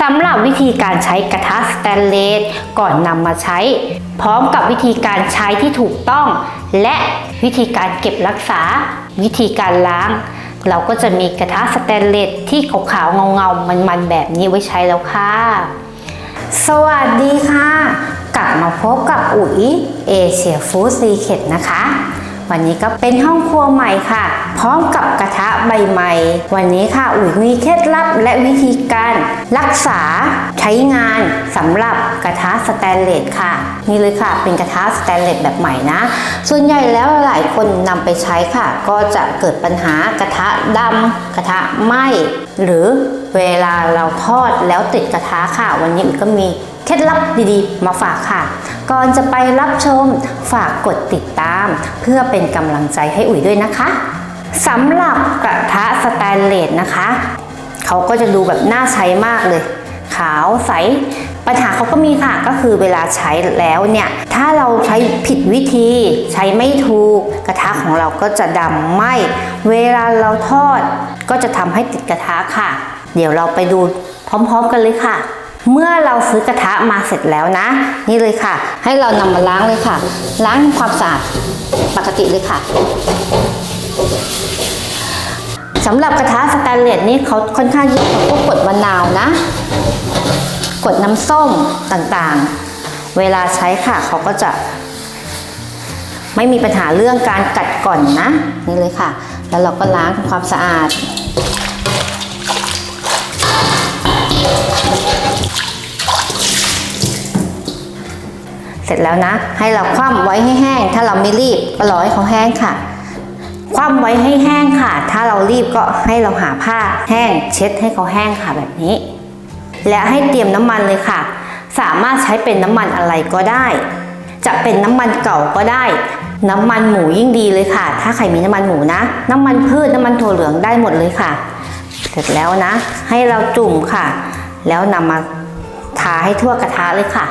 สำหรับวิธีการใช้กระทะสแตนเลสก่อนนำมาใช้ พร้อมกับวิธีการใช้ที่ถูกต้อง และวิธีการเก็บรักษา วิธีการล้าง เราก็จะมีกระทะสแตนเลสที่ขาวๆเงาๆมันๆแบบนี้ไว้ใช้แล้วค่ะ สวัสดีค่ะ กลับมาพบกับอุ๋ยเอเชียฟู้ดซีเค็ดนะคะ วันนี้ก็เป็นห้องครัวใหม่ค่ะ พร้อมกับกระทะใบใหม่ วันนี้ค่ะอุ๋ยมีเคล็ดลับและวิธีการรักษาใช้งานสำหรับกระทะสแตนเลสค่ะ นี่เลยค่ะ เป็นกระทะสแตนเลสแบบใหม่นะ ส่วนใหญ่แล้วหลายคนนำไปใช้ค่ะ ก็จะเกิดปัญหากระทะดำกระทะไหม้หรือเวลาเราทอดแล้วติดกระทะค่ะ วันนี้อุ๋ยก็มี เคล็ดลับดีๆ มาฝากค่ะ ก่อนจะไปรับชมฝากกดติดตาม เพื่อเป็นกำลังใจให้อุ๋ยด้วยนะคะสำหรับกระทะสแตนเลสนะคะ เขาก็จะดูแบบน่าใช้มากเลย ขาวใส ปัญหาเขาก็มีค่ะก็คือเวลาใช้แล้วเนี่ย ถ้าเราใช้ผิดวิธีใช้ไม่ถูก กระทะของเราก็จะดำไหมเวลาเราทอดก็จะทำให้ติดกระทะค่ะ เดี๋ยวเราไปดูพร้อมๆกันเลยค่ะ เมื่อเราซื้อกระทะมาเสร็จแล้วนะ นี่เลยค่ะ ให้เรานำมาล้างเลยค่ะ ล้างความสะอาดปกติเลยค่ะสำหรับกระทะสแตนเลสนี่เขาค่อนข้างเยอะกว่าพวกกดมะนาวนะกดน้ำส้มต่างๆ เวลาใช้ค่ะเขาก็จะไม่มีปัญหาเรื่องการกัดก่อนนะ นี่เลยค่ะ แล้วเราก็ล้างทำความสะอาด เสร็จแล้วนะ ให้เราคว่ำไว้ให้แห้ง ถ้าเราไม่รีบก็รอให้เขาแห้งค่ะ คว่ำไว้ให้แห้งค่ะ ถ้าเรารีบก็ให้เราหาผ้าแห้งเช็ดให้เขาแห้งค่ะแบบนี้ และให้เตรียมน้ำมันเลยค่ะ สามารถใช้เป็นน้ำมันอะไรก็ได้ จะเป็นน้ำมันเก่าก็ได้ น้ำมันหมูยิ่งดีเลยค่ะ ถ้าใครมีน้ำมันหมูนะ น้ำมันพืชน้ำมันถั่วเหลืองได้หมดเลยค่ะ เสร็จแล้วนะ ให้เราจุ่มค่ะ แล้วนำมาทาให้ทั่วกระทะเลยค่ะ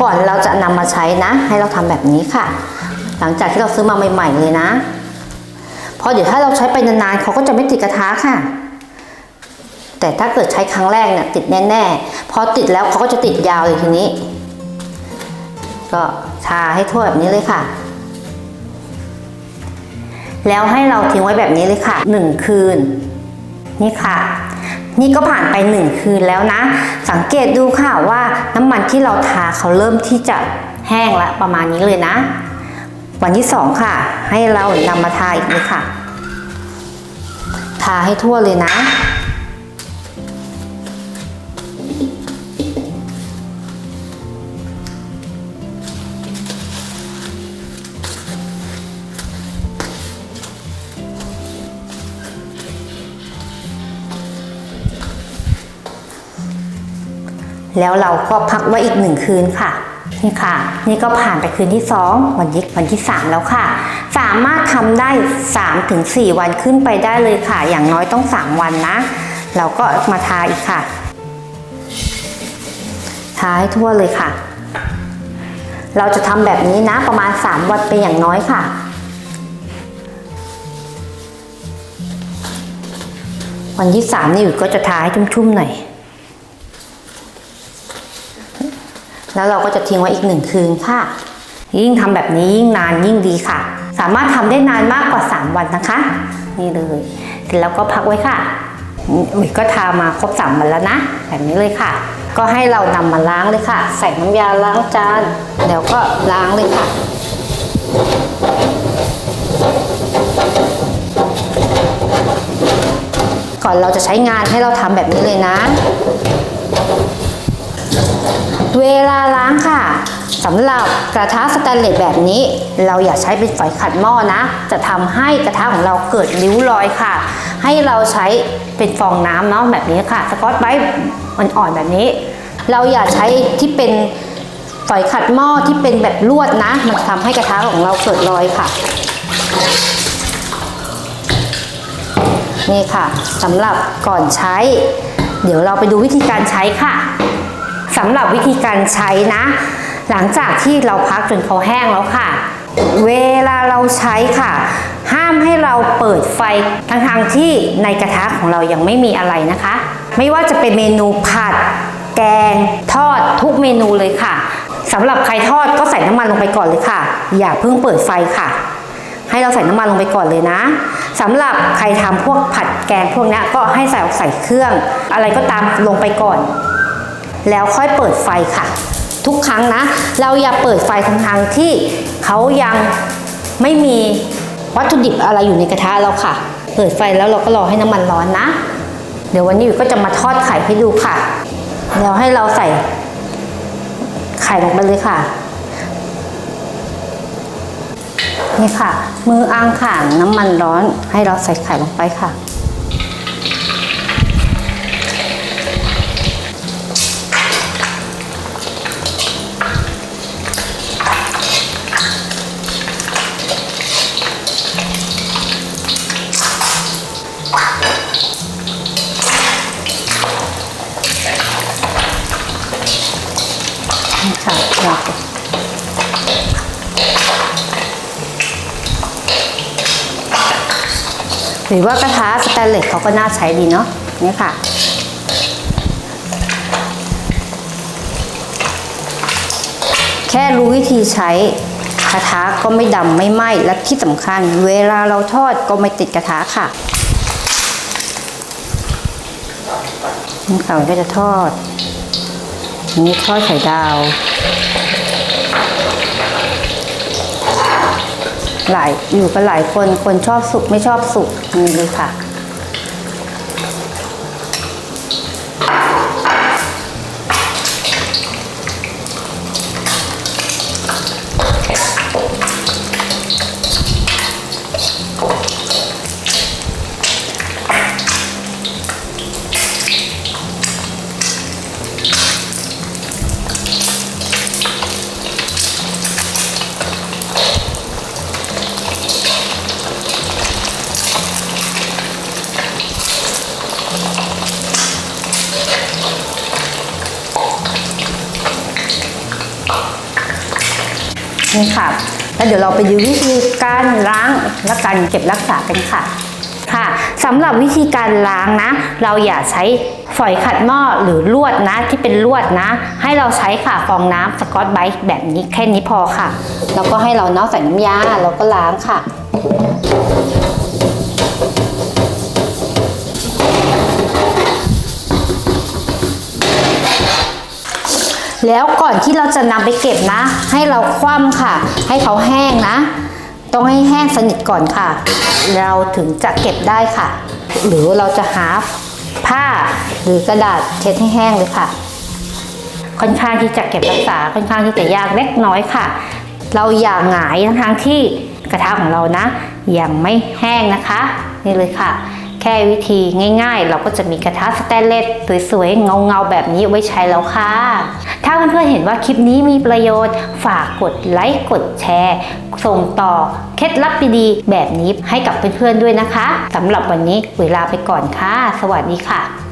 ก่อนเราจะนำมาใช้นะ ให้เราทำแบบนี้ค่ะ หลังจากที่เราซื้อมาใหม่ ๆ เลยนะเพราะเดี๋ยวถ้าเราใช้ไปนานๆเขาก็จะไม่ติดกระทะค่ะ แต่ถ้าเกิดใช้ครั้งแรกเนี่ยติดแน่ๆพอติดแล้วเขาก็จะติดยาวเลยทีนี้ ก็ทาให้ทั่วแบบนี้เลยค่ะแล้วให้เราทิ้งไว้แบบนี้เลยค่ะหนึ่งคืน นี่ค่ะ นี่ก็ผ่านไปหนึ่งคืนแล้วนะ สังเกตดูค่ะว่าน้ำมันที่เราทาเขาเริ่มที่จะแห้งละประมาณนี้เลยนะ วันที่สองค่ะ ให้เรานำมาทาอีกเลยค่ะ ทาให้ทั่วเลยนะ แล้วเราก็พักไว้อีกหนึ่งคืนค่ะนี่ค่ะ นี่ก็ผ่านไปคืนที่สองวันที่วันที่สามแล้วค่ะ สามารถทำได้3ถึง4วันขึ้นไปได้เลยค่ะ อย่างน้อยต้อง 3 วันนะ เราก็มาทาอีกค่ะ ทาให้ทั่วเลยค่ะ เราจะทำแบบนี้นะประมาณ 3 วันเป็นอย่างน้อยค่ะวันที่สามนี่อยู่ก็จะทาให้ชุ่มๆหน่อย แล้วเราก็จะทิ้งไว้อีกหนึ่งคืนค่ะ ยิ่งทำแบบนี้ยิ่งนานยิ่งดีค่ะ สามารถทำได้นานมากกว่า 3 วันนะคะ นี่เลยเสร็จแล้วก็พักไว้ค่ะอุ๋ยก็ทามาครบสามวันแล้วนะแบบนี้เลยค่ะ ก็ให้เรานำมาล้างเลยค่ะ ใส่น้ำยาล้างจานแล้วก็ล้างเลยค่ะก่อนเราจะใช้งานให้เราทำแบบนี้เลยนะ เวลาล้างค่ะสำหรับกระทะสแตนเลสแบบนี้ เราอย่าใช้เป็นฝอยขัดหม้อนะ จะทำให้กระทะของเราเกิดริ้วรอยค่ะ ให้เราใช้เป็นฟองน้ำเนาะแบบนี้ค่ะ สกอตไบรท์อ่อนๆแบบนี้ เราอย่าใช้ที่เป็นฝอยขัดหม้อที่เป็นแบบลวดนะ มันทำให้กระทะของเราเกิดรอยค่ะ นี่ค่ะสำหรับก่อนใช้ เดี๋ยวเราไปดูวิธีการใช้ค่ะ สำหรับวิธีการใช้นะ หลังจากที่เราพักจนเขาแห้งแล้วค่ะ เวลาเราใช้ค่ะ ห้ามให้เราเปิดไฟทั้งๆที่ในกระทะของเรายังไม่มีอะไรนะคะ ไม่ว่าจะเป็นเมนูผัด แกง ทอดทุกเมนูเลยค่ะสำหรับใครทอดก็ใส่น้ำมันลงไปก่อนเลยค่ะ อย่าเพิ่งเปิดไฟค่ะ ให้เราใส่น้ำมันลงไปก่อนเลยนะสำหรับใครทำพวกผัดแกงพวกนี้ก็ให้ใส่ใส่เครื่อง อะไรก็ตามลงไปก่อน แล้วค่อยเปิดไฟค่ะ ทุกครั้งนะ เราอย่าเปิดไฟทั้งทางที่เขายังไม่มีวัตถุดิบอะไรอยู่ในกระทะเราค่ะ เปิดไฟแล้วเราก็รอให้น้ำมันร้อนนะ เดี๋ยววันนี้อยู่ก็จะมาทอดไข่ให้ดูค่ะแล้วให้เราใส่ไข่ลงไปเลยค่ะ นี่ค่ะ มืออ้างข่างน้ำมันร้อนให้เราใส่ไข่ลงไปค่ะ หรือว่ากระทะสแตนเลสเขาก็น่าใช้ดีเนาะนี่ค่ะ แค่รู้วิธีใช้กระทะก็ไม่ดำไม่ไหม้และที่สำคัญ เวลาเราทอดก็ไม่ติดกระทะค่ะนี่ค่ะก็จะทอดนี่ทอดไข่ดาว หลายอยู่กันหลายคนคนชอบสุกไม่ชอบสุกนี่เลยค่ะ นี่ค่ะ แล้วเดี๋ยวเราไปดูวิธีการล้างและการเก็บรักษากันค่ะค่ะสำหรับวิธีการล้างนะ เราอย่าใช้ฝอยขัดหม้อหรือลวดนะที่เป็นลวดนะ ให้เราใช้ค่ะฟองน้ำสกอตไบรท์แบบนี้แค่นี้พอค่ะ แล้วก็ให้เราเนาะใส่น้ำยาแล้วก็ล้างค่ะ แล้วก่อนที่เราจะนำไปเก็บนะ ให้เราคว่ำค่ะ ให้เขาแห้งนะ ต้องให้แห้งสนิทก่อนค่ะ เราถึงจะเก็บได้ค่ะ หรือเราจะหาผ้าหรือกระดาษเช็ดให้แห้งเลยค่ะ ค่อนข้างที่จะเก็บรักษาค่อนข้างที่จะยากเล็กน้อยค่ะ เราอย่าหงายทั้งๆที่กระทะของเรานะยังไม่แห้งนะคะ นี่เลยค่ะ แค่วิธีง่าย ๆ เราก็จะมีกระทะสแตนเลสสวยๆ เงาๆ แบบนี้ไว้ใช้แล้วค่ะ ถ้าเพื่อนๆเห็นว่าคลิปนี้มีประโยชน์ ฝากกดไลค์ กดแชร์ ส่งต่อเคล็ดลับดีๆ แบบนี้ให้กับเพื่อนๆด้วยนะคะสำหรับวันนี้เวลาไปก่อนค่ะ สวัสดีค่ะ